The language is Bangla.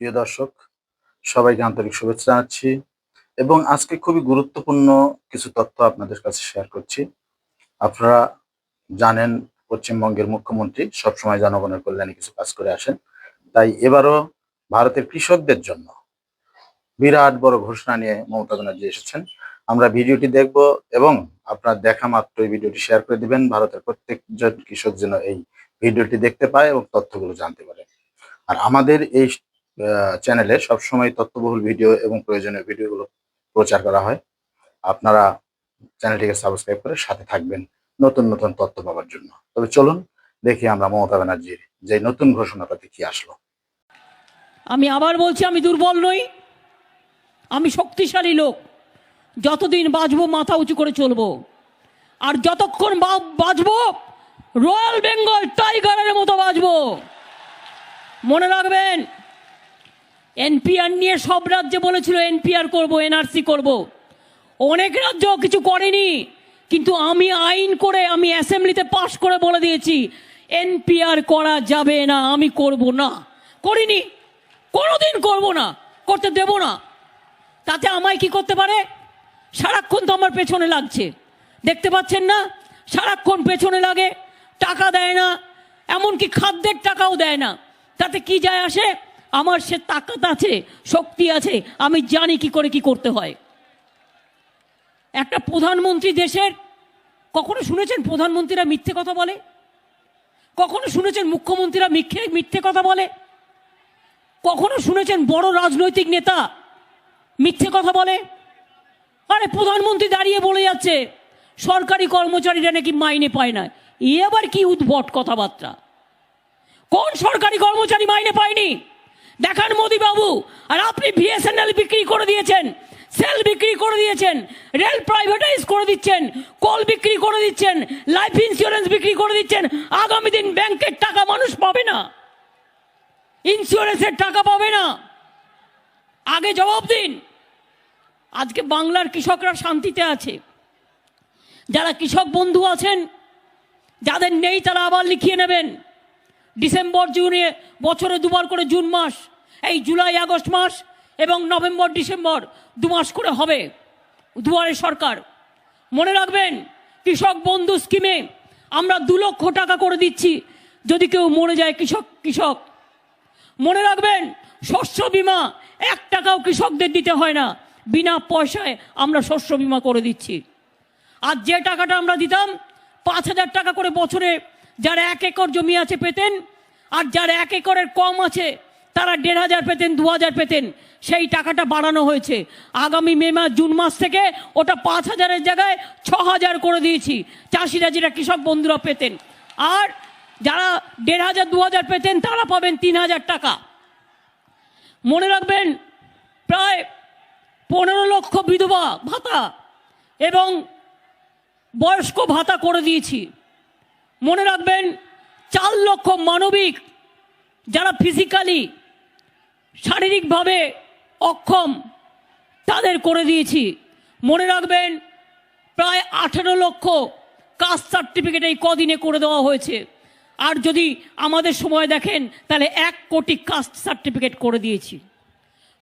প্রিয় দর্শক, সবাইকে আন্তরিক শুভেচ্ছা জানাচ্ছি এবং আজকে খুবই গুরুত্বপূর্ণ কিছু তথ্য আপনাদের কাছে শেয়ার করছি। আপনারা জানেন পশ্চিমবঙ্গের মুখ্যমন্ত্রী সবসময় জনগণের কল্যাণে কিছু কাজ করে আসেন। তাই এবারও ভারতের কৃষকদের জন্য বিরাট বড় ঘোষণা নিয়ে মমতা ব্যানার্জি এসেছেন। আমরা ভিডিওটি দেখব এবং আপনার দেখা মাত্রই ভিডিওটি শেয়ার করে দিবেন। ভারতের প্রত্যেকজন কৃষক যেন এই ভিডিওটি দেখতে পায় এবং তথ্যগুলো জানতে পারে। আর আমাদের এই চ্যানেলে সবসময় তথ্যবহুল ভিডিও এবং প্রয়োজনীয় ভিডিওগুলো প্রচার করা হয়। আপনারা চ্যানেলটিকে সাবস্ক্রাইব করে সাথে থাকবেন নতুন নতুন তথ্য পাওয়ার জন্য। তবে চলুন দেখি আমরা মমতা ব্যানার্জির যে নতুন ঘোষণাটাতে কি আসলো। আমি আবার বলছি, আমি দুর্বল নই। আমি শক্তিশালী লোক। যতদিন বাঁচবো, মাথা উঁচু করে চলবো। আর যতক্ষণ বাঁচবো, রয়্যাল বেঙ্গল টাইগারের মতো বাঁচবো। মনে রাখবেন এনপিআর নিয়ে সব রাজ্যে বলেছিল, এনপিআর করব, এনআরসি করব। অনেক রাজ্য কিছু করেনি, কিন্তু আমি আইন করে, আমি অ্যাসেম্বলিতে পাশ করে বলে দিয়েছি, এনপিআর করা যাবে না, আমি করব না। করিনি, কোনোদিন করব না, করতে দেব না। তাতে আমায় কি করতে পারে? সারাক্ষণ তো আমার পেছনে লাগছে। দেখতে পাচ্ছেন না? সারাক্ষণ পেছনে লাগে, টাকা দেয় না, এমনকি খাদ্যের টাকাও দেয় না। তাতে কি যায় আসে? আমার সে তাকাত আছে, শক্তি আছে, আমি জানি কি করে কি করতে হয়। একটা প্রধানমন্ত্রী দেশের, কখনো শুনেছেন প্রধানমন্ত্রীরা মিথ্যে কথা বলে? কখনো শুনেছেন মুখ্যমন্ত্রীরা মিথ্যে মিথ্যে কথা বলে? কখনো শুনেছেন বড় রাজনৈতিক নেতা মিথ্যে কথা বলে? আরে, প্রধানমন্ত্রী দাঁড়িয়ে বলে যাচ্ছে, সরকারি কর্মচারীরা নাকি মাইনে পায় না। এ আবার কি উদ্ভট কথাবার্তা? কোন সরকারি কর্মচারী মাইনে পায়নি? দেখান মোদি বাবু আর আপনি বিএসএনএল বিক্রি করে দিয়েছেন, সেল বিক্রি করে দিয়েছেন, রেল প্রাইভেটাইজ করে দিচ্ছেন, কল বিক্রি করে দিচ্ছেন, লাইফ ইন্স্যুরেন্স বিক্রি করে দিচ্ছেন, আগামী দিন ব্যাংকের টাকা মানুষ পাবে না। ইন্স্যুরেন্সের টাকা পাবে না। আগে জবাব দিন। আজকে বাংলার কৃষকরা শান্তিতে আছে। যারা কৃষক বন্ধু আছেন, যাদের নেই তারা আবার লিখিয়ে নেবেন। ডিসেম্বর, জুনে, বছরে দুবার করে জুন মাস, এই জুলাই, আগস্ট মাস এবং নভেম্বর, ডিসেম্বর দু মাস করে হবে দুয়ারে সরকার। মনে রাখবেন, কৃষক বন্ধু স্কিমে আমরা দু লক্ষ টাকা করে দিচ্ছি যদি কেউ মরে যায় কৃষক কৃষক। মনে রাখবেন, শস্য বিমা এক টাকাও কৃষকদের দিতে হয় না, বিনা পয়সায় আমরা শস্য বিমা করে দিচ্ছি। আর যে টাকাটা আমরা দিতাম, পাঁচ হাজার টাকা করে বছরে যারা এক একর জমি আছে পেতেন, আর যারা এক একরের কম আছে, তারা দেড় হাজার পেতেন, দু হাজার পেতেন। সেই টাকাটা বাড়ানো হয়েছে। আগামী মে মাস, জুন মাস থেকে ওটা পাঁচ হাজারের জায়গায় ছ হাজার করে দিয়েছি। চাষিরা যেটা কৃষক বন্ধুরা পেতেন। আর যারা দেড় হাজার, দু হাজার পেতেন, তারা পাবেন তিন হাজার টাকা। মনে রাখবেন, প্রায় পনেরো লক্ষ বিধবা ভাতা এবং বয়স্ক ভাতা করে দিয়েছি। মনে রাখবেন, চার লক্ষ মানবিক যারা ফিজিক্যালি শারীরিকভাবে অক্ষম, তাদের করে দিয়েছি। মনে রাখবেন, প্রায় আঠেরো লক্ষ কাস্ট সার্টিফিকেট এই কদিনে করে দেওয়া হয়েছে। আর যদি আমাদের সময় দেখেন, তাহলে এক কোটি কাস্ট সার্টিফিকেট করে দিয়েছি।